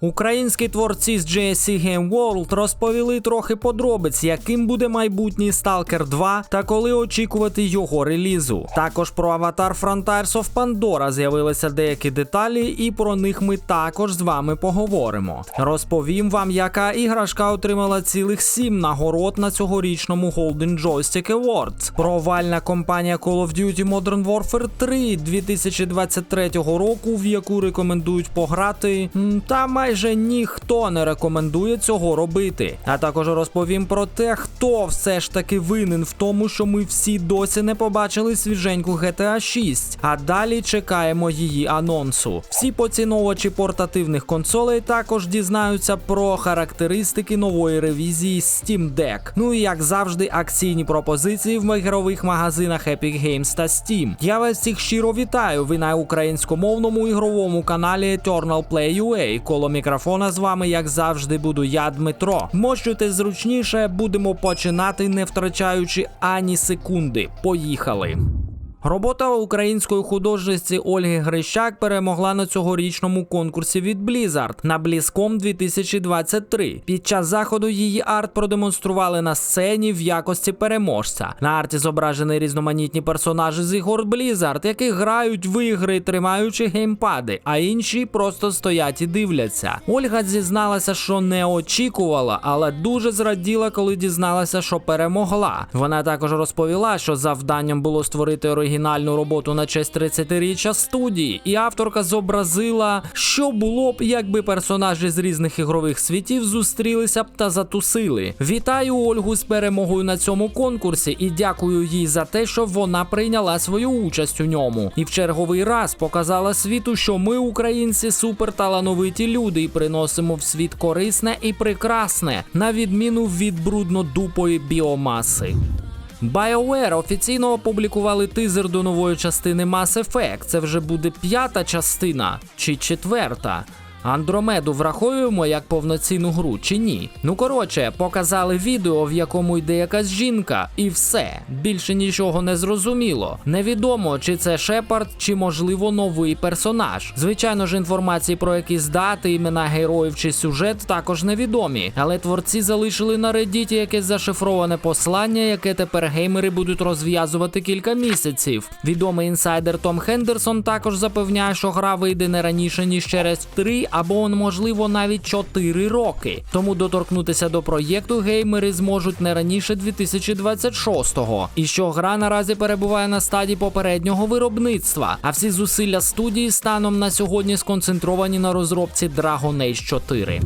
Українські творці з GSC Game World розповіли трохи подробиць, яким буде майбутній Stalker 2 та коли очікувати його релізу. Також про аватар Frontiers of Pandora з'явилися деякі деталі, і про них ми також з вами поговоримо. Розповім вам, яка іграшка отримала цілих сім нагород на цьогорічному Golden Joystick Awards. Провальна компанія Call of Duty Modern Warfare 3 2023 року, в яку рекомендують пограти, та майже ніхто не рекомендує цього робити. А також розповім про те, хто все ж таки винен в тому, що ми всі досі не побачили свіженьку GTA 6, а далі чекаємо її анонсу. Всі поціновувачі портативних консолей також дізнаються про характеристики нової ревізії Steam Deck. Ну і як завжди, акційні пропозиції в ігрових магазинах Epic Games та Steam. Я вас всіх щиро вітаю. Ви на українськомовному ігровому каналі Eternal Play UA. Коло мікрофона з вами, як завжди, буду я, Дмитро. Мощуйте зручніше, будемо починати, не втрачаючи ані секунди. Поїхали. Робота української художниці Ольги Грищак перемогла на цьогорічному конкурсі від Blizzard на BlizzCon 2023. Під час заходу її арт продемонстрували на сцені в якості переможця. На арті зображені різноманітні персонажі з ігор Blizzard, які грають в ігри, тримаючи геймпади, а інші просто стоять і дивляться. Ольга зізналася, що не очікувала, але дуже зраділа, коли дізналася, що перемогла. Вона також розповіла, що завданням було створити оригінальну роботу на честь 30-річчя студії, і авторка зобразила, що було б, якби персонажі з різних ігрових світів зустрілися б та затусили. Вітаю Ольгу з перемогою на цьому конкурсі і дякую їй за те, що вона прийняла свою участь у ньому. І в черговий раз показала світу, що ми, українці, суперталановиті люди, і приносимо в світ корисне і прекрасне, на відміну від брудно-дупої біомаси. BioWare офіційно опублікували тизер до нової частини Mass Effect. Це вже буде п'ята частина чи четверта. Андромеду враховуємо як повноцінну гру чи ні? Ну коротше, показали відео, в якому йде якась жінка, і все. Більше нічого не зрозуміло. Невідомо, чи це Шепард, чи можливо новий персонаж. Звичайно ж, інформації про якісь дати, імена героїв чи сюжет також невідомі. Але творці залишили на Reddit якесь зашифроване послання, яке тепер геймери будуть розв'язувати кілька місяців. Відомий інсайдер Том Хендерсон також запевняє, що гра вийде не раніше ніж через 3 або можливо навіть 4 роки. Тому доторкнутися до проєкту геймери зможуть не раніше 2026-го. І що гра наразі перебуває на стадії попереднього виробництва, а всі зусилля студії станом на сьогодні сконцентровані на розробці Dragon Age 4.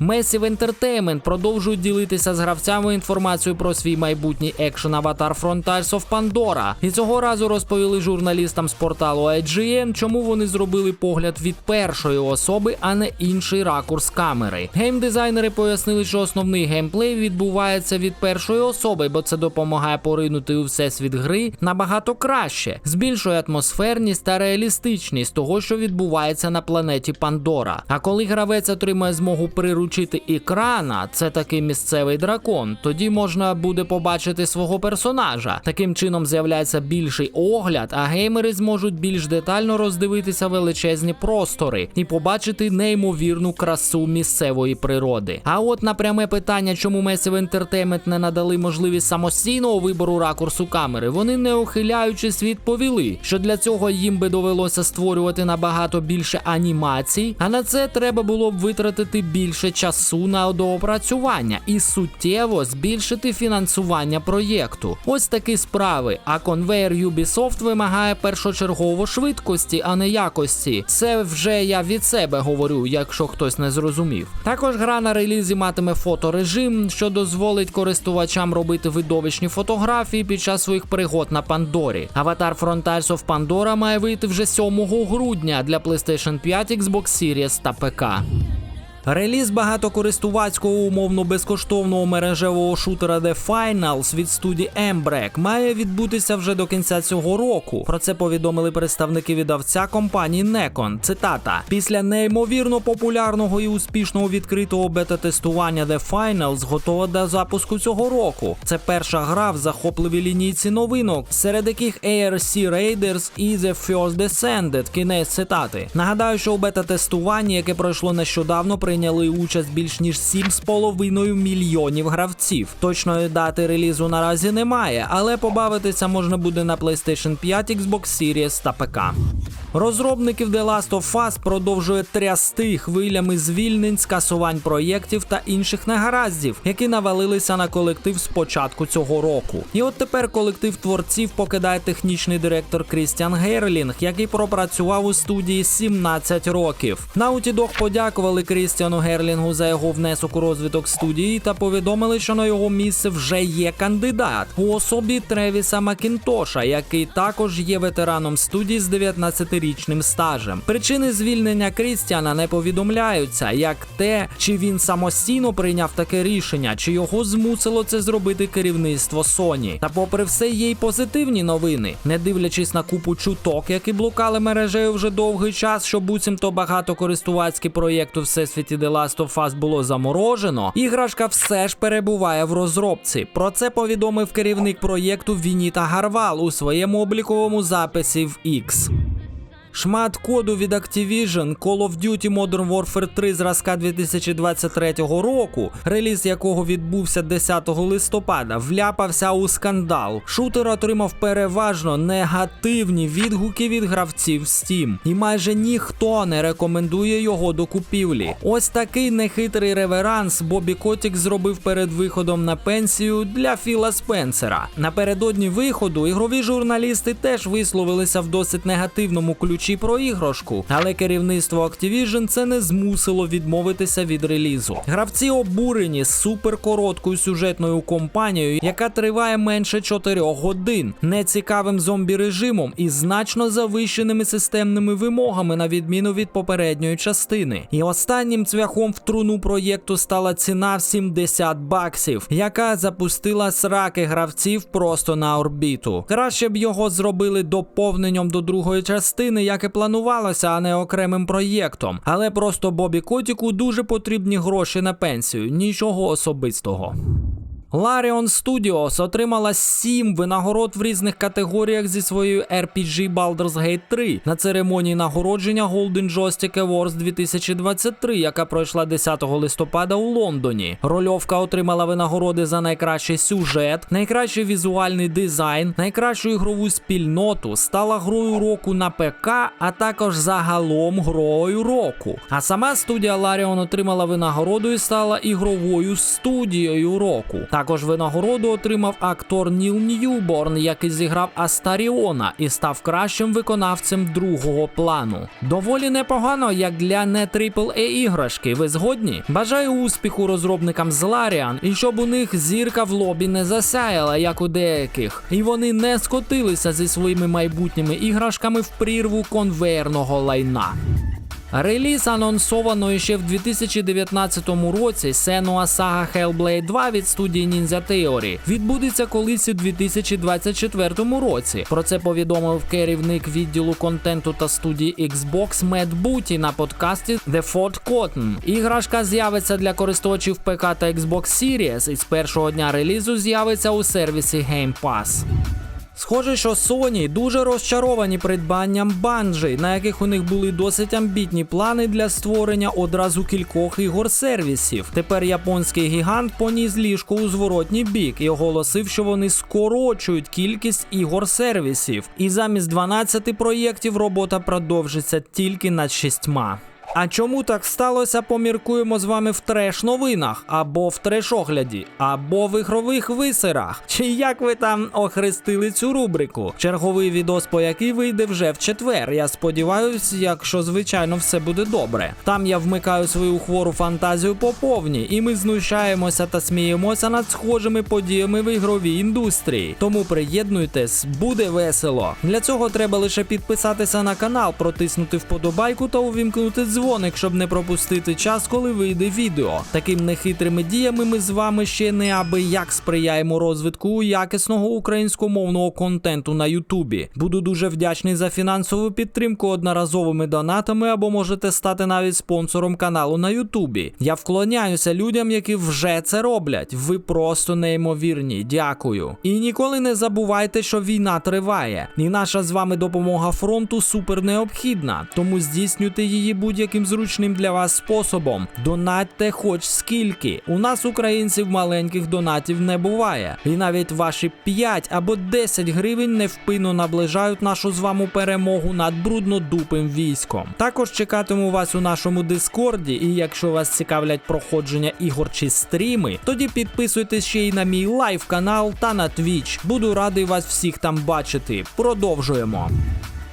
Massive Entertainment продовжують ділитися з гравцями інформацією про свій майбутній екшен аватар Frontiers of Pandora. І цього разу розповіли журналістам з порталу IGN, чому вони зробили погляд від першої особи, а не інший ракурс камери. Геймдизайнери пояснили, що основний геймплей відбувається від першої особи, бо це допомагає поринути у всесвіт гри набагато краще, збільшує атмосферність та реалістичність того, що відбувається на планеті Пандора. А коли гравець отримає змогу приручити екрана, це такий місцевий дракон, тоді можна буде побачити свого персонажа. Таким чином з'являється більший огляд, а геймери зможуть більш детально роздивитися величезні простори і побачити неймовірну красу місцевої природи. А от на пряме питання, чому Massive Entertainment не надали можливість самостійного вибору ракурсу камери, вони не ухиляючись відповіли, що для цього їм би довелося створювати набагато більше анімацій, а на це треба було б витратити більше часу на доопрацювання і суттєво збільшити фінансування проєкту. Ось такі справи. А конвейер Ubisoft вимагає першочергово швидкості, а не якості. Це вже я від себе говорю, якщо хтось не зрозумів. Також гра на релізі матиме фоторежим, що дозволить користувачам робити видовищні фотографії під час своїх пригод на Пандорі. Аватар Frontiers of Pandora має вийти вже 7 грудня для PlayStation 5, Xbox Series та ПК. Реліз багатокористувацького умовно безкоштовного мережевого шутера The Finals від студії Embrack має відбутися вже до кінця цього року. Про це повідомили представники видавця компанії Necon. Цитата: після неймовірно популярного і успішного відкритого бета-тестування The Finals готова до запуску цього року. Це перша гра в захопливій лінійці новинок, серед яких ARC Raiders і The First Descended. Кінець цитати. Нагадаю, що у бета-тестуванні, яке пройшло нещодавно, прийняли участь більш ніж 7,5 мільйонів гравців. Точної дати релізу наразі немає, але побавитися можна буде на PlayStation 5, Xbox Series та ПК. Розробників The Last of Us продовжує трясти хвилями звільнень, скасувань проєктів та інших негараздів, які навалилися на колектив з початку цього року. І от тепер колектив творців покидає технічний директор Крістіан Герлінг, який пропрацював у студії 17 років. Naughty Dog подякували Крістіану Герлінгу за його внесок у розвиток студії та повідомили, що на його місце вже є кандидат у особі Тревіса Макінтоша, який також є ветераном студії з 19-річним стажем. Причини звільнення Крістіана не повідомляються, як те, чи він самостійно прийняв таке рішення, чи його змусило це зробити керівництво Sony. Та попри все, є й позитивні новини, не дивлячись на купу чуток, які блукали мережею вже довгий час, що буцімто багатокористувацький проєкт у всесвіті The Last of Us було заморожено. Іграшка все ж перебуває в розробці. Про це повідомив керівник проєкту Вініта Гарвал у своєму обліковому записі в X. Шмат коду від Activision Call of Duty Modern Warfare 3 зразка 2023 року, реліз якого відбувся 10 листопада, вляпався у скандал. Шутер отримав переважно негативні відгуки від гравців Steam, і майже ніхто не рекомендує його до купівлі. Ось такий нехитрий реверанс Бобі Котік зробив перед виходом на пенсію для Філа Спенсера. Напередодні виходу ігрові журналісти теж висловилися в досить негативному ключі про іграшку, але керівництво Activision це не змусило відмовитися від релізу. Гравці обурені суперкороткою сюжетною кампанією, яка триває менше 4 годин, нецікавим зомбі режимом і значно завищеними системними вимогами на відміну від попередньої частини. І останнім цвяхом в труну проєкту стала ціна в 70 баксів, яка запустила сраки гравців просто на орбіту. Краще б його зробили доповненням до другої частини, як і планувалося, а не окремим проєктом. Але просто Бобі Котіку дуже потрібні гроші на пенсію, нічого особистого. Larion Studios отримала 7 винагород в різних категоріях зі своєю RPG Baldur's Gate 3 на церемонії нагородження Golden Joystick Awards 2023, яка пройшла 10 листопада у Лондоні. Рольовка отримала винагороди за найкращий сюжет, найкращий візуальний дизайн, найкращу ігрову спільноту, стала грою року на ПК, а також загалом грою року. А сама студія Larion отримала винагороду і стала ігровою студією року. Також винагороду отримав актор Ніл Ньюборн, який зіграв Астаріона і став кращим виконавцем другого плану. Доволі непогано, як для не AAA іграшки. Ви згодні? Бажаю успіху розробникам з Larian і щоб у них зірка в лобі не засяяла, як у деяких, і вони не скотилися зі своїми майбутніми іграшками в прірву конвейерного лайна. Реліз анонсовано ще в 2019 році Senua Saga Hellblade 2 від студії Ninja Theory відбудеться колись у 2024 році. Про це повідомив керівник відділу контенту та студії Xbox Мед Буті на подкасті The Fort Cotton. Іграшка з'явиться для користувачів ПК та Xbox Series і з першого дня релізу з'явиться у сервісі Game Pass. Схоже, що Sony дуже розчаровані придбанням Bungie, на яких у них були досить амбітні плани для створення одразу кількох ігор-сервісів. Тепер японський гігант поніс ліжко у зворотній бік і оголосив, що вони скорочують кількість ігор-сервісів. І замість 12 проєктів робота продовжиться тільки над шістьма. А чому так сталося, поміркуємо з вами в треш новинах, або в треш-огляді, або в ігрових висерах. Чи як ви там охрестили цю рубрику? Черговий відос, по який вийде вже в четвер. Я сподіваюся, якщо звичайно все буде добре. Там я вмикаю свою хвору фантазію по повній, і ми знущаємося та сміємося над схожими подіями в ігровій індустрії. Тому приєднуйтесь, буде весело. Для цього треба лише підписатися на канал, протиснути вподобайку та увімкнути дзвінок дзвоник, щоб не пропустити час, коли вийде відео. Таким нехитрими діями ми з вами ще не аби як сприяємо розвитку якісного українськомовного контенту на Ютубі. Буду дуже вдячний за фінансову підтримку одноразовими донатами або можете стати навіть спонсором каналу на Ютубі. Я вклоняюся людям, які вже це роблять. Ви просто неймовірні. Дякую. І ніколи не забувайте, що війна триває, і наша з вами допомога фронту супер необхідна. Тому здійснюйте її будь-яким зручним для вас способом. Донатьте хоч скільки. У нас, українців, маленьких донатів не буває. І навіть ваші 5 або 10 гривень невпинно наближають нашу з вами перемогу над бруднодупим військом. Також чекатиму вас у нашому дискорді, і якщо вас цікавлять проходження ігор чи стріми, тоді підписуйтесь ще й на мій лайв канал та на Twitch. Буду радий вас всіх там бачити. Продовжуємо.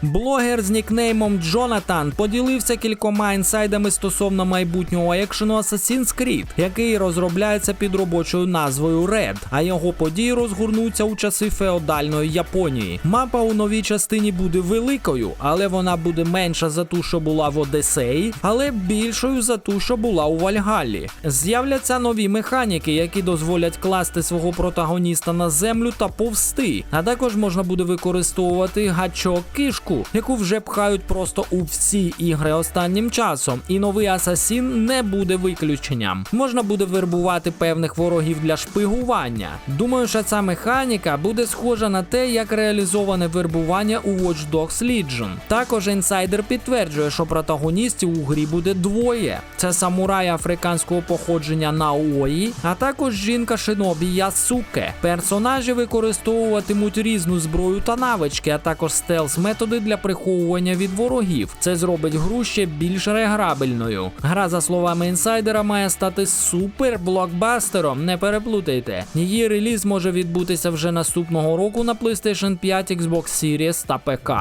Блогер з нікнеймом Джонатан поділився кількома інсайдами стосовно майбутнього екшену Assassin's Creed, який розробляється під робочою назвою Red, а його події розгорнуться у часи феодальної Японії. Мапа у новій частині буде великою, але вона буде менша за ту, що була в Одесеї, але більшою за ту, що була у Вальгаллі. З'являться нові механіки, які дозволять класти свого протагоніста на землю та повсти. А також можна буде використовувати гачок кишку яку вже пхають просто у всі ігри останнім часом, і новий асасін не буде виключенням. Можна буде вербувати певних ворогів для шпигування. Думаю, що ця механіка буде схожа на те, як реалізоване вербування у Watch Dogs Legion. Також інсайдер підтверджує, що протагоністів у грі буде двоє: це самурай африканського походження Наої, а також жінка Шинобі Ясуке. Персонажі використовуватимуть різну зброю та навички, а також стелс методи для приховування від ворогів. Це зробить гру ще більш реграбельною. Гра, за словами інсайдера, має стати супер блокбастером. Не переплутайте. Її реліз може відбутися вже наступного року на PlayStation 5, Xbox Series та ПК.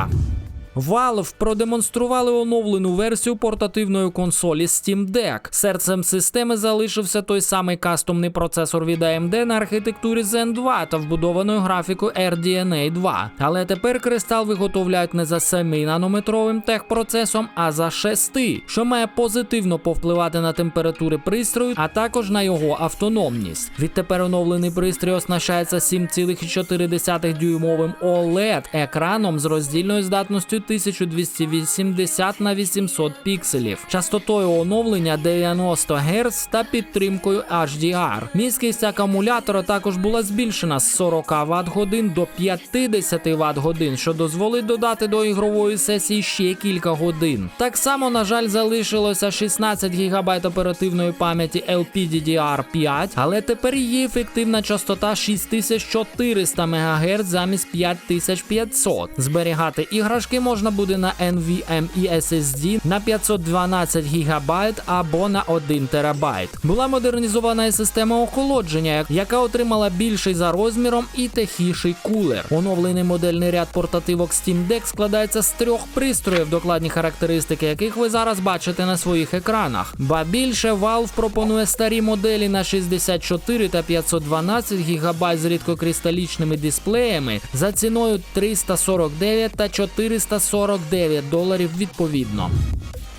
Valve продемонстрували оновлену версію портативної консолі Steam Deck. Серцем системи залишився той самий кастомний процесор від AMD на архітектурі Zen 2 та вбудованою графікою RDNA 2. Але тепер кристал виготовляють не за 7-нанометровим техпроцесом, а за 6, що має позитивно повпливати на температури пристрою, а також на його автономність. Відтепер оновлений пристрій оснащається 7,4 дюймовим OLED екраном з роздільною здатністю 1280 на 800 пікселів, частотою оновлення 90 Гц та підтримкою HDR. Міськість акумулятора також була збільшена з 40 Вт годин до 50 Вт годин, що дозволить додати до ігрової сесії ще кілька годин. Так само, на жаль, залишилося 16 ГБ оперативної пам'яті LPDDR5, але тепер її ефективна частота 6400 МГц замість 5500. Зберігати іграшки можна буде на NVMe SSD на 512 ГБ або на 1 ТБ. Була модернізована і система охолодження, яка отримала більший за розміром і тихіший кулер. Оновлений модельний ряд портативок Steam Deck складається з трьох пристроїв, докладні характеристики яких ви зараз бачите на своїх екранах. Ба більше Valve пропонує старі моделі на 64 та 512 ГБ з рідкокристалічними дисплеями за ціною 349 та 449 доларів відповідно.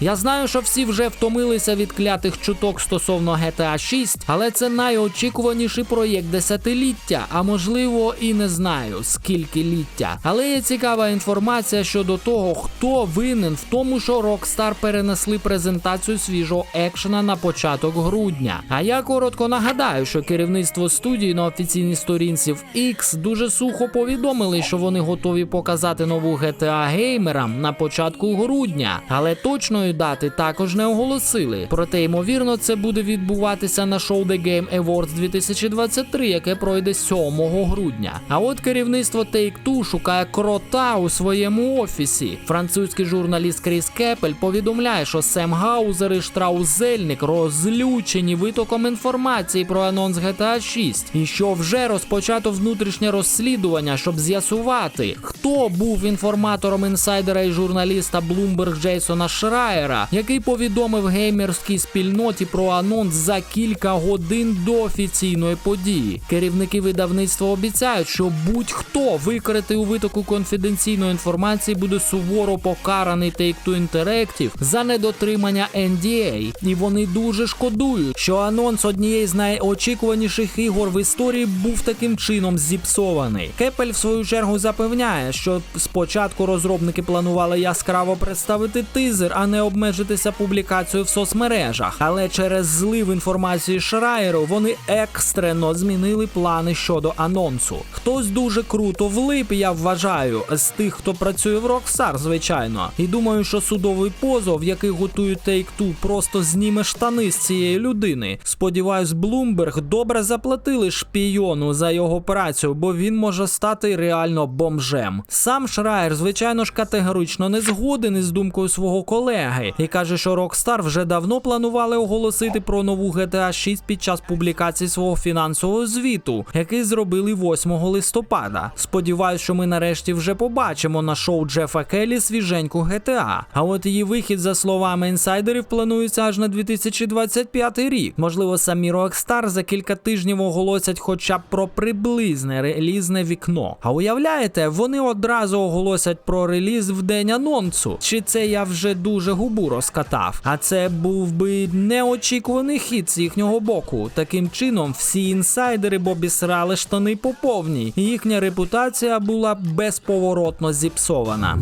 Я знаю, що всі вже втомилися від клятих чуток стосовно GTA 6, але це найочікуваніший проєкт десятиліття, а можливо і не знаю скільки ліття. Але є цікава інформація щодо того, хто винен в тому, що Rockstar перенесли презентацію свіжого екшена на початок грудня. А я коротко нагадаю, що керівництво студії на офіційній сторінці в X дуже сухо повідомили, що вони готові показати нову GTA геймерам на початку грудня, але точної дати також не оголосили. Проте, ймовірно, це буде відбуватися на шоу The Game Awards 2023, яке пройде 7 грудня. А от керівництво Take-Two шукає крота у своєму офісі. Французький журналіст Кріс Кепель повідомляє, що Сем Гаузер і Штраус Зельник розлючені витоком інформації про анонс GTA 6, і що вже розпочато внутрішнє розслідування, щоб з'ясувати, хто був інформатором інсайдера і журналіста Bloomberg Джейсона Шрайера Шраєра, який повідомив геймерській спільноті про анонс за кілька годин до офіційної події. Керівники видавництва обіцяють, що будь-хто викритий у витоку конфіденційної інформації буде суворо покараний Take-Two Interactive за недотримання NDA. І вони дуже шкодують, що анонс однієї з найочікуваніших ігор в історії був таким чином зіпсований. Кепель, в свою чергу, запевняє, що спочатку розробники планували яскраво представити тизер, а не обмежитися публікацією в соцмережах. Але через злив інформації Шрайеру вони екстрено змінили плани щодо анонсу. Хтось дуже круто влип, я вважаю, з тих, хто працює в Rockstar, звичайно. І думаю, що судовий позов, який готують Take-Two, просто зніме штани з цієї людини. Сподіваюсь, Bloomberg добре заплатили шпійону за його працю, бо він може стати реально бомжем. Сам Шрайер, звичайно ж, категорично не згоден із думкою свого колеги і каже, що Rockstar вже давно планували оголосити про нову GTA 6 під час публікації свого фінансового звіту, який зробили 8 листопада. Сподіваюсь, що ми нарешті вже побачимо на шоу Джефа Келлі свіженьку GTA. А от її вихід, за словами інсайдерів, планується аж на 2025 рік. Можливо, самі Rockstar за кілька тижнів оголосять хоча б про приблизне релізне вікно. А уявляєте, вони одразу оголосять про реліз в день анонсу. Чи це я вже дуже губу розкатав? А це був би неочікуваний хід з їхнього боку. Таким чином, всі інсайдери Бобі срали штани по повній. Їхня репутація була безповоротно зіпсована.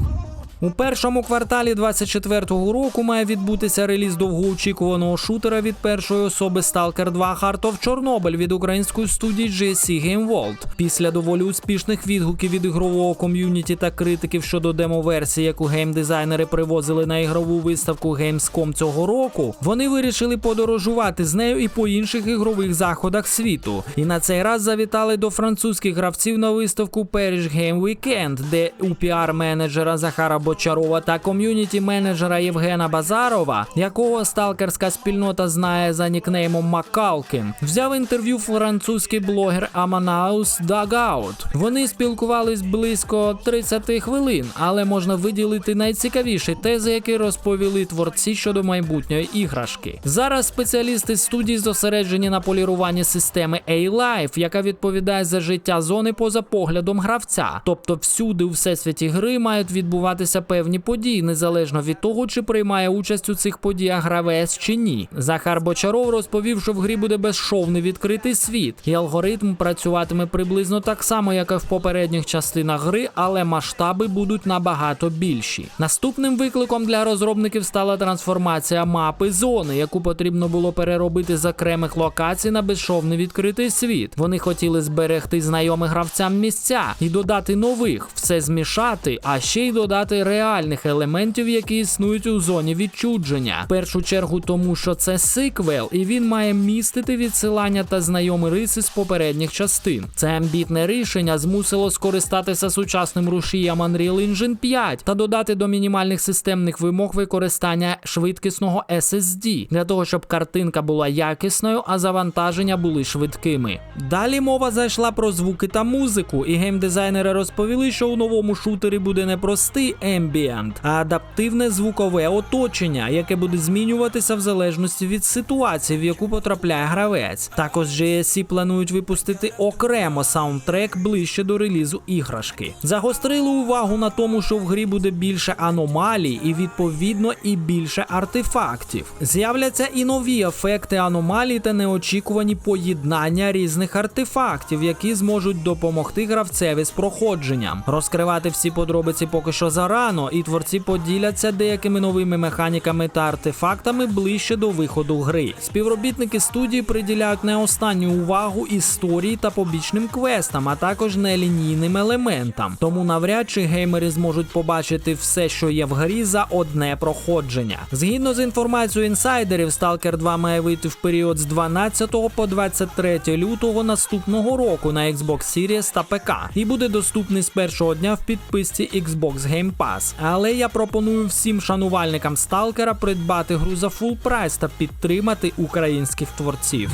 У першому кварталі 24-го року має відбутися реліз довгоочікуваного шутера від першої особи Stalker 2 Heart of Chornobyl від української студії GSC Game World. Після доволі успішних відгуків від ігрового ком'юніті та критиків щодо демо-версії, яку геймдизайнери привозили на ігрову виставку Gamescom цього року, вони вирішили подорожувати з нею і по інших ігрових заходах світу. І на цей раз завітали до французьких гравців на виставку Paris Game Weekend, де у піар-менеджера Захара Бочарова та ком'юніті менеджера Євгена Базарова, якого сталкерська спільнота знає за нікнеймом Макалкін, взяв інтерв'ю французький блогер Аманаус Дагаут. Вони спілкувались близько 30 хвилин, але можна виділити найцікавіші тези, які розповіли творці щодо майбутньої іграшки. Зараз спеціалісти студії зосереджені на поліруванні системи A-Life, яка відповідає за життя зони поза поглядом гравця. Тобто всюди у всесвіті гри мають відбуватися певні події, незалежно від того, чи приймає участь у цих подіях гравець чи ні. Захар Бочаров розповів, що в грі буде безшовний відкритий світ, і алгоритм працюватиме приблизно так само, як і в попередніх частинах гри, але масштаби будуть набагато більші. Наступним викликом для розробників стала трансформація мапи зони, яку потрібно було переробити з окремих локацій на безшовний відкритий світ. Вони хотіли зберегти знайомих гравцям місця і додати нових, все змішати, а ще й додати реальних елементів, які існують у зоні відчудження. В першу чергу, тому що це сиквел, і він має містити відсилання та знайомі риси з попередніх частин. Це амбітне рішення змусило скористатися сучасним рушієм Unreal Engine 5 та додати до мінімальних системних вимог використання швидкісного SSD для того, щоб картинка була якісною, а завантаження були швидкими. Далі мова зайшла про звуки та музику, і геймдизайнери розповіли, що у новому шутері буде не простий ambient, а адаптивне звукове оточення, яке буде змінюватися в залежності від ситуації, в яку потрапляє гравець. Також GSC планують випустити окремо саундтрек ближче до релізу іграшки. Загострили увагу на тому, що в грі буде більше аномалій і відповідно і більше артефактів. З'являться і нові ефекти аномалій та неочікувані поєднання різних артефактів, які зможуть допомогти гравцеві з проходженням. Розкривати всі подробиці поки що зарано, і творці поділяться деякими новими механіками та артефактами ближче до виходу гри. Співробітники студії приділяють не останню увагу історії та побічним квестам, а також нелінійним елементам. Тому навряд чи геймери зможуть побачити все, що є в грі, за одне проходження. Згідно з інформацією інсайдерів, Stalker 2 має вийти в період з 12 по 23 лютого наступного року на Xbox Series та ПК і буде доступний з першого дня в підписці Xbox Game Pass. Але я пропоную всім шанувальникам Сталкера придбати гру за фул прайс та підтримати українських творців.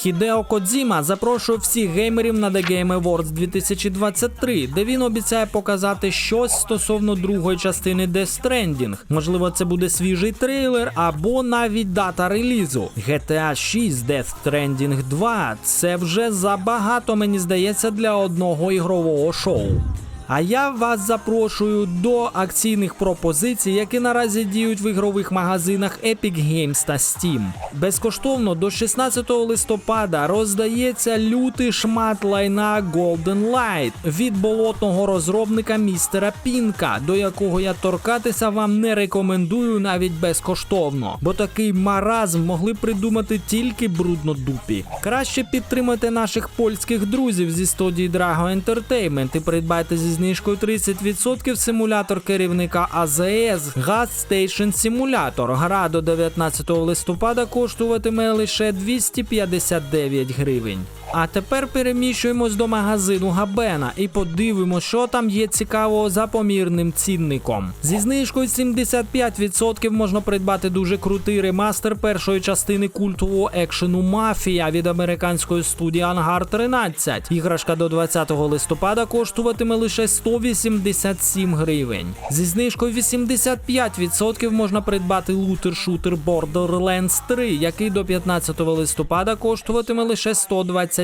Хідео Кодзіма запрошує всіх геймерів на The Game Awards 2023, де він обіцяє показати щось стосовно другої частини Death Stranding. Можливо, це буде свіжий трейлер або навіть дата релізу. GTA 6 Death Stranding 2 це вже забагато, мені здається, для одного ігрового шоу. А я вас запрошую до акційних пропозицій, які наразі діють в ігрових магазинах Epic Games та Steam. Безкоштовно до 16 листопада роздається лютий шмат лайна Golden Light від болотного розробника містера Пінка, до якого я торкатися вам не рекомендую навіть безкоштовно, бо такий маразм могли придумати тільки бруднодупі. Краще підтримайте наших польських друзів зі студії Drago Entertainment і придбайте зі знижкою 30% симулятор керівника АЗС Gas Station Simulator. Гра до 19 листопада коштуватиме лише 259 гривень. А тепер переміщуємось до магазину Габена і подивимося, що там є цікавого за помірним цінником. Зі знижкою 75% можна придбати дуже крутий ремастер першої частини культового екшену Мафія від американської студії Ангар 13. Іграшка до 20 листопада коштуватиме лише 187 гривень. Зі знижкою 85% можна придбати лутер-шутер Borderlands 3, який до 15 листопада коштуватиме лише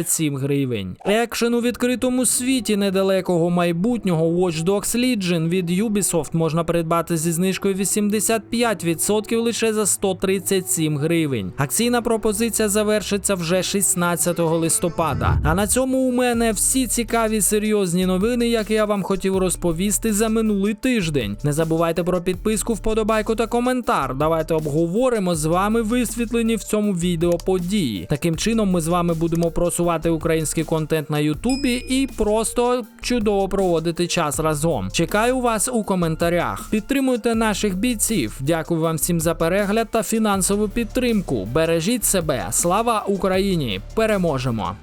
127 гривень. Екшен у відкритому світі недалекого майбутнього Watch Dogs Legion від Ubisoft можна придбати зі знижкою 85% лише за 137 гривень. Акційна пропозиція завершиться вже 16 листопада. А на цьому у мене всі цікаві серйозні новини, які я вам хотів розповісти за минулий тиждень. Не забувайте про підписку, вподобайку та коментар. Давайте обговоримо з вами висвітлені в цьому відео події. Таким чином, ми з вами будемо просувати український контент на Ютубі і просто чудово проводити час разом. Чекаю вас у коментарях. Підтримуйте наших бійців. Дякую вам всім за перегляд та фінансову підтримку. Бережіть себе. Слава Україні! Переможемо!